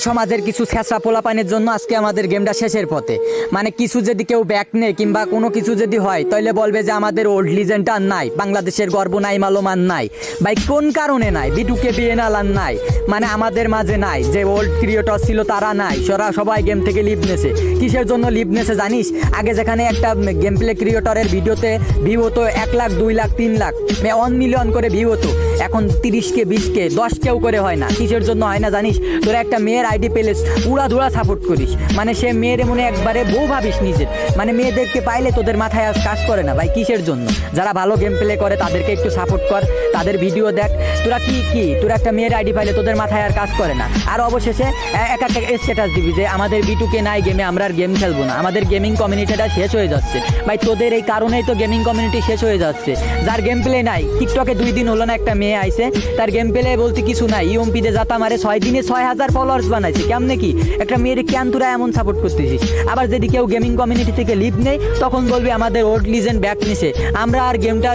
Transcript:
সমাজের কিছু ছেঁচড়া পোলাপানের জন্য আজকে আমাদের গেমটা শেষের পথে। মানে কিছু যদি কেউ ব্যাক নেয় কিংবা কোনো কিছু যদি হয় তাহলে বলবে যে আমাদের ওল্ড লিজেন্ড আর নাই, বাংলাদেশের গর্ব নাই মালোমান নাই। ভাই, কোন কারণে নাই? বিটুকে বিএনএল আর নাই। মানে আমাদের মাঝে নাই, যে ওল্ড ক্রিয়েটর ছিল তারা নাই। সরা সবাই গেম থেকে লিভ নেছে। কিসের জন্য লিভ নেছে জানিস? আগে যেখানে একটা গেম প্লে ক্রিয়েটরের ভিডিওতে ভিউ হতো এক লাখ, দুই লাখ, তিন লাখ। অন মিলিয়ন করে ভিউ হতো। এখন তিরিশকে, বিশকে, দশকেও করে হয় না। কিসের জন্য হয় না জানিস? তোরা একটা মেয়ের আইডি পেলেস উড়া ধুড়া সাপোর্ট করিস। মানে সে মেয়ের মনে একবারে বউ ভাবিস নিজের মানে মেয়েদেরকে পাইলে তোদের মাথায় আজ কাজ করে না। ভাই, কিসের জন্য? যারা ভালো গেম প্লে করে, তাদেরকে একটু সাপোর্ট কর, তাদের ভিডিও দেখ। তোরা কি কি? তোরা একটা মেয়ের আইডি পাইলে তোদের মাথায় আর কাজ করে না। আর অবশেষে এক একটা স্ট্যাটাস দিবি যে, আমাদের বিটুকে নাই গেমে আমরা আর গেম খেলব না। আমাদের গেমিং কমিউনিটিটা শেষ হয়ে যাচ্ছে। ভাই, তোদের এই কারণেই তো গেমিং কমিউনিটি শেষ হয়ে যাচ্ছে। যার গেম প্লে নাই টিকটকে দুই দিন হলো না একটা মেয়ে আইছে, তার গেম প্লে বলতে কিছু নাই। ইউএমপিতে জাতা মারে ছয় দিনে ছয় হাজার ফলোয়ার্স বানাইছে। কেমনে কি? একটা মেয়ের কেন তোরা এমন সাপোর্ট করতেছিস। আবার যদি কেউ গেমিং কমিউনিটি থেকে লিভ নেই তখন বলবি আমাদের ওল্ড লিজেন্ড ব্যাক নিছে। আমরা আর গেমটা